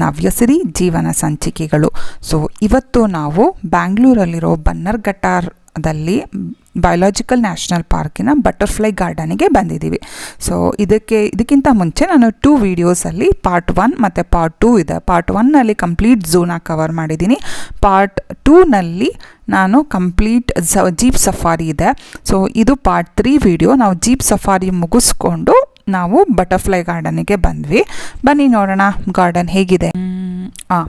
ನವ್ಯಸಿರಿ ಜೀವನ ಸಂಚಿಕೆಗಳು. ಸೊ ಇವತ್ತು ನಾವು ಬ್ಯಾಂಗ್ಳೂರಲ್ಲಿರೋ ಬನ್ನರ್ಘಟ್ಟದಲ್ಲಿ ಬಯೋಲಾಜಿಕಲ್ ನ್ಯಾಷನಲ್ ಪಾರ್ಕಿನ ಬಟರ್ಫ್ಲೈ ಗಾರ್ಡನಿಗೆ ಬಂದಿದ್ದೀವಿ. ಸೊ ಇದಕ್ಕೆ, ಇದಕ್ಕಿಂತ ಮುಂಚೆ ನಾನು ಟೂ ವೀಡಿಯೋಸಲ್ಲಿ ಪಾರ್ಟ್ ಒನ್ ಮತ್ತು ಪಾರ್ಟ್ ಟೂ ಇದೆ. ಪಾರ್ಟ್ ಒನ್ನಲ್ಲಿ ಕಂಪ್ಲೀಟ್ ಝೂನ ಕವರ್ ಮಾಡಿದ್ದೀನಿ. ಪಾರ್ಟ್ ಟೂನಲ್ಲಿ ನಾನು ಕಂಪ್ಲೀಟ್ ಜೀಪ್ ಸಫಾರಿ ಇದೆ. ಸೊ ಇದು ಪಾರ್ಟ್ ತ್ರೀ ವಿಡಿಯೋ ನಾವು ಜೀಪ್ ಸಫಾರಿ ಮುಗಿಸ್ಕೊಂಡು ನಾವು ಬಟರ್ಫ್ಲೈ ಗಾರ್ಡನಿಗೆ ಬಂದ್ವಿ. ಬನ್ನಿ ನೋಡೋಣ ಗಾರ್ಡನ್ ಹೇಗಿದೆ? ಹಾಂ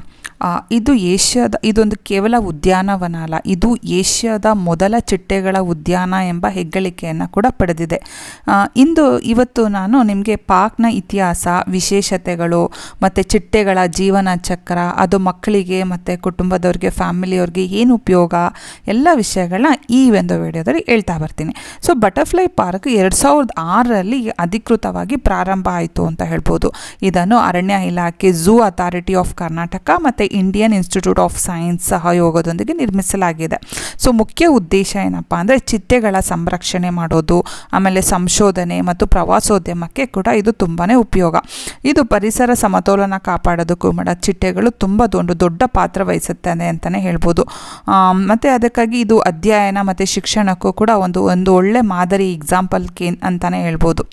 ಇದು ಏಷ್ಯಾದ, ಇದೊಂದು ಕೇವಲ ಉದ್ಯಾನವನ ಅಲ್ಲ ಇದು ಏಷ್ಯಾದ ಮೊದಲ ಚಿಟ್ಟೆಗಳ ಉದ್ಯಾನ ಎಂಬ ಹೆಗ್ಗಳಿಕೆಯನ್ನು ಕೂಡ ಪಡೆದಿದೆ. ಇಂದು ಇವತ್ತು ನಾನು ನಿಮಗೆ ಪಾರ್ಕ್ನ ಇತಿಹಾಸ, ವಿಶೇಷತೆಗಳು, ಮತ್ತು ಚಿಟ್ಟೆಗಳ ಜೀವನ ಚಕ್ರ, ಅದು ಮಕ್ಕಳಿಗೆ ಮತ್ತು ಕುಟುಂಬದವ್ರಿಗೆ, ಫ್ಯಾಮಿಲಿಯವ್ರಿಗೆ ಏನು ಉಪಯೋಗ, ಎಲ್ಲ ವಿಷಯಗಳನ್ನ ಈ ಒಂದು ವಿಡಿಯೋದಲ್ಲಿ ಹೇಳ್ತಾ ಬರ್ತೀನಿ. ಸೊ, ಬಟರ್ಫ್ಲೈ ಪಾರ್ಕ್ ಎರಡು ಸಾವಿರದ ಆರರಲ್ಲಿ ಅಧಿಕೃತವಾಗಿ ಪ್ರಾರಂಭ ಆಯಿತು ಅಂತ ಹೇಳ್ಬೋದು. ಇದನ್ನು ಅರಣ್ಯ ಇಲಾಖೆ, ಝೂ ಅಥಾರಿಟಿ ಆಫ್ ಕರ್ನಾಟಕ ಮತ್ತು ಇಂಡಿಯನ್ ಇನ್ಸ್ಟಿಟ್ಯೂಟ್ ಆಫ್ ಸೈನ್ಸ್ ಸಹಯೋಗದೊಂದಿಗೆ ನಿರ್ಮಿಸಲಾಗಿದೆ. ಸೊ ಮುಖ್ಯ ಉದ್ದೇಶ ಏನಪ್ಪ ಅಂದರೆ ಚಿಟ್ಟೆಗಳ ಸಂರಕ್ಷಣೆ ಮಾಡೋದು, ಆಮೇಲೆ ಸಂಶೋಧನೆ ಮತ್ತು ಪ್ರವಾಸೋದ್ಯಮಕ್ಕೆ ಕೂಡ ಇದು ತುಂಬಾ ಉಪಯೋಗ. ಇದು ಪರಿಸರ ಸಮತೋಲನ ಕಾಪಾಡೋದಕ್ಕೂ ಕೂಡ ಚಿಟ್ಟೆಗಳು ತುಂಬ ದೊಡ್ಡ ದೊಡ್ಡ ಪಾತ್ರ ವಹಿಸುತ್ತದೆ ಅಂತಲೇ ಹೇಳ್ಬೋದು. ಮತ್ತು ಅದಕ್ಕಾಗಿ ಇದು ಅಧ್ಯಯನ ಮತ್ತು ಶಿಕ್ಷಣಕ್ಕೂ ಕೂಡ ಒಂದು ಒಂದು ಒಳ್ಳೆ ಮಾದರಿ ಎಕ್ಸಾಂಪಲ್ ಕೇ ಅಂತಲೇ ಹೇಳ್ಬೋದು.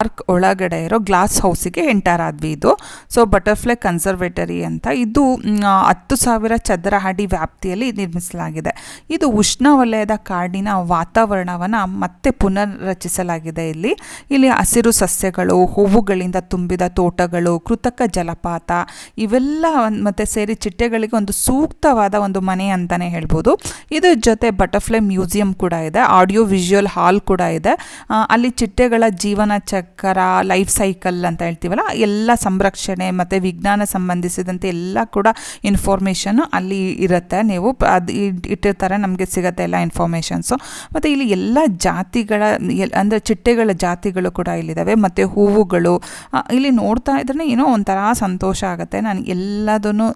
ಪಾರ್ಕ್ ಒಳಗಡೆ ಇರೋ ಗ್ಲಾಸ್ ಹೌಸಿಗೆ ಎಂಟರ್ ಆದ್ವಿ ಇದು. ಸೊ ಬಟರ್ಫ್ಲೈ ಕನ್ಸರ್ವೇಟರಿ ಅಂತ ಇದು ಹತ್ತು ಸಾವಿರ ಚದರ ಅಡಿ ವ್ಯಾಪ್ತಿಯಲ್ಲಿ ನಿರ್ಮಿಸಲಾಗಿದೆ. ಇದು ಉಷ್ಣವಲಯದ ಕಾಡಿನ ವಾತಾವರಣವನ್ನು ಮತ್ತೆ ಪುನರ್ರಚಿಸಲಾಗಿದೆ ಇಲ್ಲಿ. ಇಲ್ಲಿ ಹಸಿರು ಸಸ್ಯಗಳು, ಹೂವುಗಳಿಂದ ತುಂಬಿದ ತೋಟಗಳು, ಕೃತಕ ಜಲಪಾತ, ಇವೆಲ್ಲ ಮತ್ತೆ ಸೇರಿ ಚಿಟ್ಟೆಗಳಿಗೆ ಒಂದು ಸೂಕ್ತವಾದ ಒಂದು ಮನೆ ಅಂತಲೇ ಹೇಳ್ಬೋದು. ಇದರ ಜೊತೆ ಬಟರ್ಫ್ಲೈ ಮ್ಯೂಸಿಯಂ ಕೂಡ ಇದೆ ಆಡಿಯೋ ವಿಜುವಲ್ ಹಾಲ್ ಕೂಡ ಇದೆ. ಅಲ್ಲಿ ಚಿಟ್ಟೆಗಳ ಜೀವನ ಚಕ್ರ ಲೈಫ್ ಸೈಕಲ್ ಅಂತ ಹೇಳ್ತೀವಲ್ಲ, ಎಲ್ಲ ಸಂರಕ್ಷಣೆ ಮತ್ತು ವಿಜ್ಞಾನ ಸಂಬಂಧಿಸಿದಂತೆ ಎಲ್ಲ ಕೂಡ ಇನ್ಫಾರ್ಮೇಷನ್ನು ಅಲ್ಲಿ ಇರುತ್ತೆ. ನೀವು ಅದು ಇಟ್- ಇಟ್ಟಿರ್ತಾರೆ ನಮಗೆ ಸಿಗುತ್ತೆ ಎಲ್ಲ ಇನ್ಫಾರ್ಮೇಷನ್ಸು ಮತ್ತು ಇಲ್ಲಿ ಎಲ್ಲ ಜಾತಿಗಳ, ಎಲ್- ಅಂದರೆ ಚಿಟ್ಟೆಗಳ ಜಾತಿಗಳು ಕೂಡ ಇಲ್ಲಿದ್ದಾವೆ ಮತ್ತು ಹೂವುಗಳು ಇಲ್ಲಿ ನೋಡ್ತಾ ಇದ್ರೆ ಏನೋ ಒಂಥರ ಸಂತೋಷ ಆಗುತ್ತೆ. ನಾನು ಎಲ್ಲದನ್ನು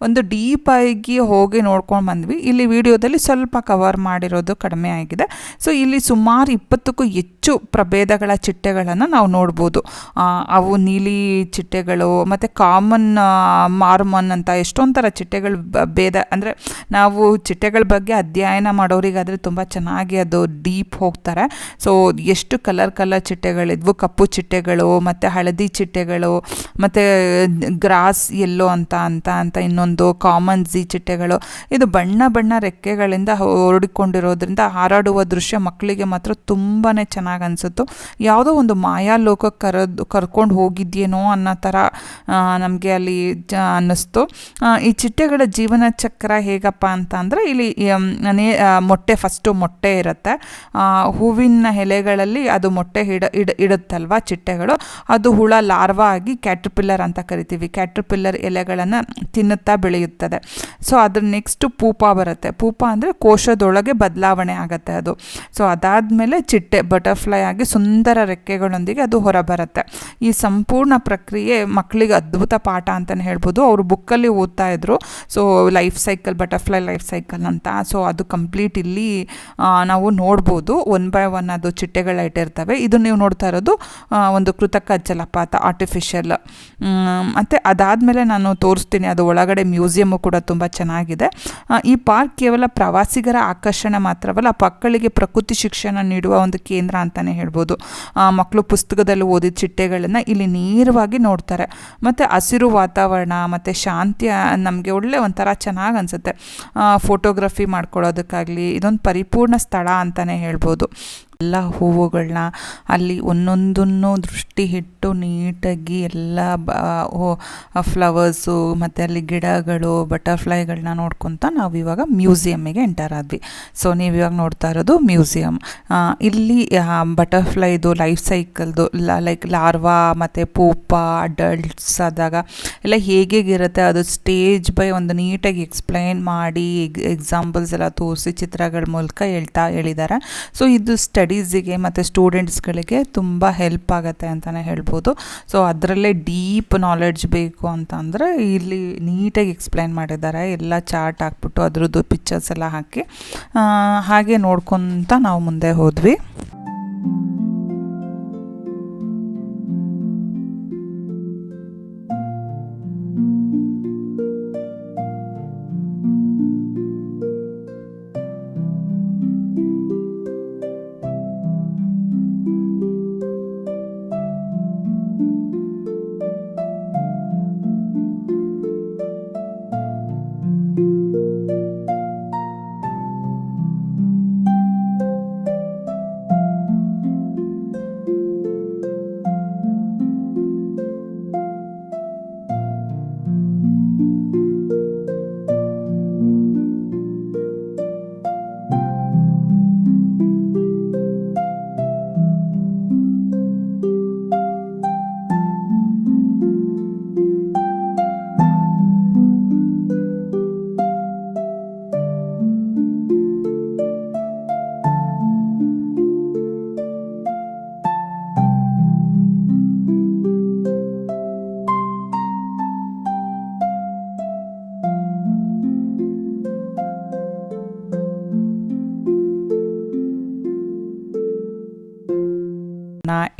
ಒಂದು ಡೀಪಾಗಿ ಹೋಗಿ ನೋಡ್ಕೊಂಡು ಬಂದ್ವಿ. ಇಲ್ಲಿ ವಿಡಿಯೋದಲ್ಲಿ ಸ್ವಲ್ಪ ಕವರ್ ಮಾಡಿರೋದು ಕಡಿಮೆ ಆಗಿದೆ. ಸೊ ಇಲ್ಲಿ ಸುಮಾರು ಇಪ್ಪತ್ತಕ್ಕೂ ಹೆಚ್ಚು ಪ್ರಭೇದಗಳ ಚಿಟ್ಟೆಗಳನ್ನು ನಾವು ನೋಡ್ಬೋದು. ಅವು ನೀಲಿ ಚಿಟ್ಟೆಗಳು ಮತ್ತು ಕಾಮನ್ ಮಾರ್ಮನ್ ಅಂತ ಎಷ್ಟೊಂದು ಥರ ಚಿಟ್ಟೆಗಳು ಭೇದ ಅಂದರೆ ನಾವು ಚಿಟ್ಟೆಗಳ ಬಗ್ಗೆ ಅಧ್ಯಯನ ಮಾಡೋರಿಗಾದರೆ ತುಂಬ ಚೆನ್ನಾಗಿ ಅದು ಡೀಪ್ ಹೋಗ್ತಾರೆ. ಸೊ, ಎಷ್ಟು ಕಲರ್ ಕಲರ್ ಚಿಟ್ಟೆಗಳಿದ್ವು, ಕಪ್ಪು ಚಿಟ್ಟೆಗಳು ಮತ್ತು ಹಳದಿ ಚಿಟ್ಟೆಗಳು ಮತ್ತು ಗ್ರಾಸ್ ಎಲ್ಲೋ ಅಂತ ಅಂತ ಅಂತ ಇನ್ನೊಂದು ಕಾಮನ್ ಜಿ ಚಿಟ್ಟೆಗಳು. ಇದು ಬಣ್ಣ ಬಣ್ಣ ರೆಕ್ಕೆಗಳಿಂದ ಹೊರಡಿಕೊಂಡಿರೋದ್ರಿಂದ ಹಾರಾಡುವ ದೃಶ್ಯ ಮಕ್ಕಳಿಗೆ ಮಾತ್ರ ತುಂಬಾ ಚೆನ್ನಾಗಿ ಅನಿಸುತ್ತು. ಯಾವುದೋ ಒಂದು ಮಾಯಾ ಲೋಕಕ್ಕೆ ಕರೆದು ಕರ್ಕೊಂಡು ಹೋಗಿದ್ಯೇನೋ ಅನ್ನೋ ಥರ ನಮಗೆ ಅಲ್ಲಿ ಜ, ಅನ್ನಿಸ್ತು. ಈ ಚಿಟ್ಟೆಗಳ ಜೀವನ ಚಕ್ರ ಹೇಗಪ್ಪ ಅಂತ ಅಂದರೆ ಇಲ್ಲಿ ನೇ ಮೊಟ್ಟೆ, ಫಸ್ಟು ಮೊಟ್ಟೆ ಇರುತ್ತೆ. ಹೂವಿನ ಎಲೆಗಳಲ್ಲಿ ಅದು ಮೊಟ್ಟೆ ಇಡ ಇಡ, ಇಡುತ್ತಲ್ವ ಚಿಟ್ಟೆಗಳು? ಅದು ಹುಳ, ಲಾರ್ವಾ ಆಗಿ ಕ್ಯಾಟ್ರಪಿಲ್ಲರ್ ಅಂತ ಕರಿತೀವಿ. ಕ್ಯಾಟ್ರಪಿಲ್ಲರ್ ಎಲೆಗಳನ್ನು ತಿನ್ನುತ್ತಾ ಬೆಳೆಯುತ್ತದೆ. ಸೊ, ಅದ್ರ ನೆಕ್ಸ್ಟು ಪೂಪ ಬರುತ್ತೆ. ಪೂಪ ಅಂದರೆ ಕೋಶದೊಳಗೆ ಬದಲಾವಣೆ ಆಗುತ್ತೆ ಅದು. ಸೊ, ಅದಾದಮೇಲೆ ಚಿಟ್ಟೆ, ಬಟರ್ಫ್ಲೈ ಆಗಿ ಸುಂದರ ರೆಕ್ಕೆಗಳೊಂದಿಗೆ ಅದು ಹೊರಬರುತ್ತೆ. ಈ ಸಂಪೂರ್ಣ ಪ್ರಕ್ರಿಯೆ ಮಕ್ಕಳಿಗೆ ಅದ್ಭುತ ಪಾಠ ಅಂತಲೇ ಹೇಳ್ಬೋದು. ಅವರು ಬುಕ್ಕಲ್ಲಿ ಓದ್ತಾ ಇದ್ರು. So life cycle butterfly life cycle ಅಂತ. ಸೊ ಅದು ಕಂಪ್ಲೀಟ್ ಇಲ್ಲಿ ನಾವು ನೋಡ್ಬೋದು. ಒನ್ ಬೈ ಒನ್ ಅದು ಚಿಟ್ಟೆಗಳ ಇಟ್ಟಿರ್ತವೆ ಇದು ನೀವು ನೋಡ್ತಾ ಇರೋದು ಒಂದು ಕೃತಕ ಜಲಪಾತ ಆರ್ಟಿಫಿಷಿಯಲ್ ಮತ್ತು ಅದಾದಮೇಲೆ ನಾನು ತೋರಿಸ್ತೀನಿ, ಅದು ಒಳಗಡೆ ಮ್ಯೂಸಿಯಮ್ಮು ಕೂಡ ತುಂಬ ಚೆನ್ನಾಗಿದೆ. ಈ ಪಾರ್ಕ್ ಕೇವಲ ಪ್ರವಾಸಿಗರ ಆಕರ್ಷಣೆ ಮಾತ್ರವಲ್ಲ, ಮಕ್ಕಳಿಗೆ ಪ್ರಕೃತಿ ಶಿಕ್ಷಣ ನೀಡುವ ಒಂದು ಕೇಂದ್ರ ಅಂತಲೇ ಹೇಳ್ಬೋದು. ಮಕ್ಕಳು ಪುಸ್ತಕದಲ್ಲಿ ಓದಿದ ಚಿಟ್ಟೆಗಳನ್ನು ಇಲ್ಲಿ ನೇರವಾಗಿ ನೋಡ್ತಾರೆ. ಮತ್ತು ಹಸಿರು ವಾತಾವರಣ, ಮತ್ತು ಶಾಂತಿ ನಮಗೆ ಒಳ್ಳೆ ಒಂಥರ ಚೆನ್ನಾಗಿ ಅನಿಸುತ್ತೆ. ಫೋಟೋಗ್ರಫಿ ಮಾಡ್ಕೊಳ್ಳೋದಕ್ಕಾಗಲಿ, ಇದೊಂದು ಪರಿಪೂರ್ಣ ಸ್ಥಳ ಅಂತಲೇ ಹೇಳ್ಬೋದು. ಎಲ್ಲ ಹೂವುಗಳನ್ನ ಅಲ್ಲಿ ಒಂದೊಂದನ್ನು ದೃಷ್ಟಿ ಇಟ್ಟು ನೀಟಾಗಿ ಎಲ್ಲ ಫ್ಲವರ್ಸು ಮತ್ತು ಅಲ್ಲಿ ಗಿಡಗಳು ಬಟರ್ಫ್ಲೈಗಳನ್ನ ನೋಡ್ಕೊತ ನಾವು ಇವಾಗ ಮ್ಯೂಸಿಯಮ್ಮಿಗೆ ಎಂಟರ್ ಆದ್ವಿ. ಸೊ ನೀವು ಇವಾಗ ನೋಡ್ತಾ ಇರೋದು ಮ್ಯೂಸಿಯಮ್ ಇಲ್ಲಿ ಬಟರ್ಫ್ಲೈದು, ಲೈಫ್ ಸೈಕಲ್ದು ಲೈಕ್ ಲಾರ್ವಾ ಮತ್ತು ಪೂಪ, ಅಡಲ್ಟ್ಸ್ ಆದಾಗ ಎಲ್ಲ ಹೇಗೇಗಿರುತ್ತೆ ಅದು ಸ್ಟೇಜ್ ಬೈ ಒಂದು ನೀಟಾಗಿ ಎಕ್ಸ್ಪ್ಲೈನ್ ಮಾಡಿ ಎಕ್ಸಾಂಪಲ್ಸ್ ಎಲ್ಲ ತೋರಿಸಿ ಚಿತ್ರಗಳ ಮೂಲಕ ಹೇಳ್ತಾ ಹೇಳಿದ್ದಾರೆ ಸೊ ಇದು ಸ್ಟಡೀಸಿಗೆ ಮತ್ತು ಸ್ಟೂಡೆಂಟ್ಸ್ಗಳಿಗೆ ತುಂಬ ಹೆಲ್ಪ್ ಆಗುತ್ತೆ ಅಂತಲೇ ಹೇಳ್ಬೋದು. ಸೊ ಅದರಲ್ಲೇ ಡೀಪ್ ನಾಲೆಡ್ಜ್ ಬೇಕು ಅಂತ ಅಂದರೆ ಇಲ್ಲಿ ನೀಟಾಗಿ ಎಕ್ಸ್ಪ್ಲೈನ್ ಮಾಡಿದ್ದಾರೆ. ಎಲ್ಲ ಚಾರ್ಟ್ ಹಾಕ್ಬಿಟ್ಟು ಅದರದ್ದು ಪಿಕ್ಚರ್ಸ್ ಎಲ್ಲ ಹಾಕಿ ಹಾಗೆ ನೋಡ್ಕೊತ ನಾವು ಮುಂದೆ ಹೋದ್ವಿ.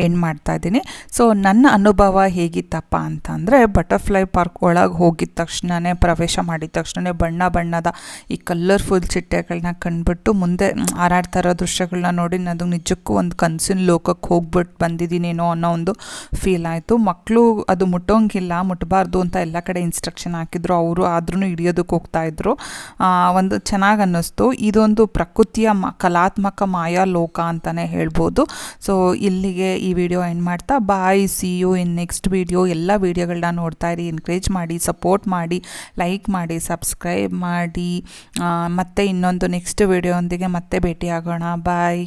ಎಂಡ್ ಮಾಡ್ತಾ ಇದ್ದೀನಿ. ಸೊ ನನ್ನ ಅನುಭವ ಹೇಗಿತ್ತಪ್ಪ ಅಂತಂದರೆ ಬಟರ್ಫ್ಲೈ ಪಾರ್ಕ್ ಒಳಗೆ ಹೋಗಿದ ತಕ್ಷಣವೇ ಪ್ರವೇಶ ಮಾಡಿದ ತಕ್ಷಣವೇ ಬಣ್ಣ ಬಣ್ಣದ ಈ ಕಲರ್ಫುಲ್ ಚಿಟ್ಟೆಗಳನ್ನ ಕಂಡುಬಿಟ್ಟು ಮುಂದೆ ಹಾರಾಡ್ತಾ ಇರೋ ದೃಶ್ಯಗಳನ್ನ ನೋಡಿ ನಾನು ನಿಜಕ್ಕೂ ಒಂದು ಕನಸಿನ ಲೋಕಕ್ಕೆ ಹೋಗ್ಬಿಟ್ಟು ಬಂದಿದ್ದೀನೇನೋ ಅನ್ನೋ ಒಂದು ಫೀಲ್ ಆಯಿತು. ಮಕ್ಕಳು ಅದು ಮುಟ್ಟೋಂಗಿಲ್ಲ ಮುಟ್ಟಬಾರ್ದು ಅಂತ ಎಲ್ಲ ಕಡೆ ಇನ್ಸ್ಟ್ರಕ್ಷನ್ ಹಾಕಿದ್ರು, ಅವರು ಆದ್ರೂ ಹಿಡಿಯೋದಕ್ಕೆ ಹೋಗ್ತಾ ಇದ್ರು. ಒಂದು ಚೆನ್ನಾಗಿ ಅನ್ನಿಸ್ತು. ಇದೊಂದು ಪ್ರಕೃತಿಯ ಮ, ಕಲಾತ್ಮಕ ಮಾಯಾ ಲೋಕ ಅಂತಲೇ ಹೇಳ್ಬೋದು. ಸೊ ಇಲ್ಲಿಗೆ ಈ ವಿಡಿಯೋ ಎಂಡ್ ಮಾಡ್ತಾ bye see you in next video ಎಲ್ಲ ವೀಡಿಯೋಗಳನ್ನ ನೋಡ್ತಾ ಇರಿ ಎನ್ಕರೇಜ್ ಮಾಡಿ ಸಪೋರ್ಟ್ ಮಾಡಿ ಲೈಕ್ ಮಾಡಿ ಸಬ್ಸ್ಕ್ರೈಬ್ ಮಾಡಿ. ಮತ್ತು ಇನ್ನೊಂದು ನೆಕ್ಸ್ಟ್ ವಿಡಿಯೋ ಮತ್ತೆ ಭೇಟಿ ಆಗೋಣ ಬಾಯ್